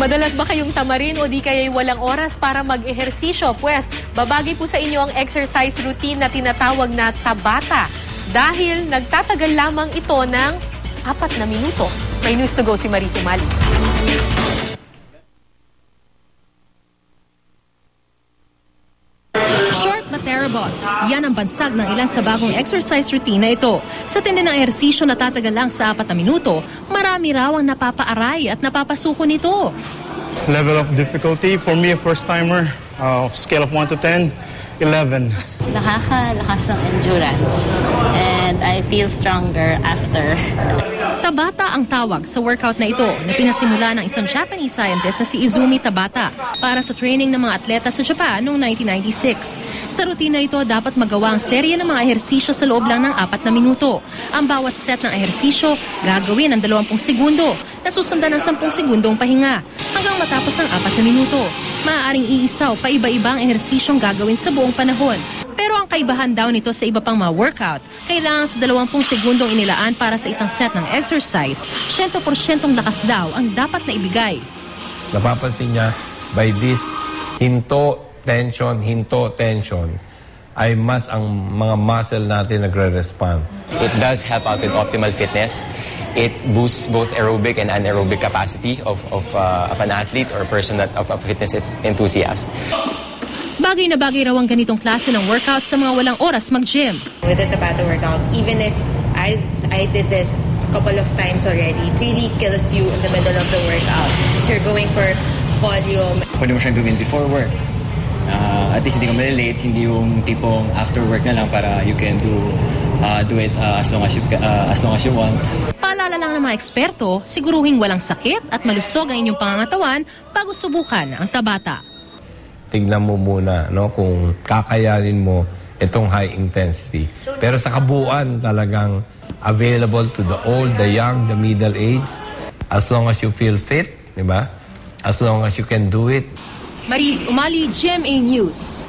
Madalas ba kayong tamarin o di kaya'y walang oras para mag-ehersisyo? Pwes, babagay po sa inyo ang exercise routine na tinatawag na Tabata dahil nagtatagal lamang ito ng apat na minuto. May news to go si Maris Umali. Terrible. Yan ang bansag ng ilan sa bagong exercise routine na ito. Sa tindi ng ehersisyo na tatagal lang sa apat na minuto, marami raw ang napapaaray at napapasuko nito. Level of difficulty for me, a first timer, uh, scale of 1 to 10, 11. Nakakalakas ng endurance and I feel stronger after. Tabata ang tawag sa workout na ito na pinasimula ng isang Japanese scientist na si Izumi Tabata para sa training ng mga atleta sa Japan noong 1996. Sa rutina ito, dapat magawa ang serye ng mga ehersisyo sa loob lang ng apat na minuto. Ang bawat set ng ehersisyo gagawin ng 20 segundo na susundan ng 10 segundong pahinga hanggang matapos ang apat na minuto. Maaaring iisaw pa iba-ibang ehersisyong gagawin sa buong panahon. Pero ang kaibahan daw nito sa iba pang mga workout, kailangan sa 20 segundong inilaan para sa isang set ng exercise, 100% lakas daw ang dapat na ibigay. napapansin niya by this hinto, tension, hinto, tension ay mas ang mga muscle natin nagre-respond. It does help out with optimal fitness. It boosts both aerobic and anaerobic capacity of, of, uh, of an athlete or a person that, of a fitness enthusiast. Bagay na bagay raw ang ganitong klase ng workout sa mga walang oras mag-gym. with the Tabata workout, even if I I did this a couple of times already, it really kills you in the middle of the workout. So you're going for volume. Pwede mo siyang gawin before work. Ah, at least hindi ka malilate, hindi yung tipong after work na lang para you can do ah, do it ah, as long as you ah, as long as you want. Paalala lang ng mga eksperto, siguruhing walang sakit at malusog ang inyong pangangatawan bago subukan ang tabata. Tignan mo muna no, kung kakayanin mo itong high intensity. Pero sa kabuuan talagang available to the old, the young, the middle age. As long as you feel fit, di ba? As long as you can do it, Maris Umali, GMA News.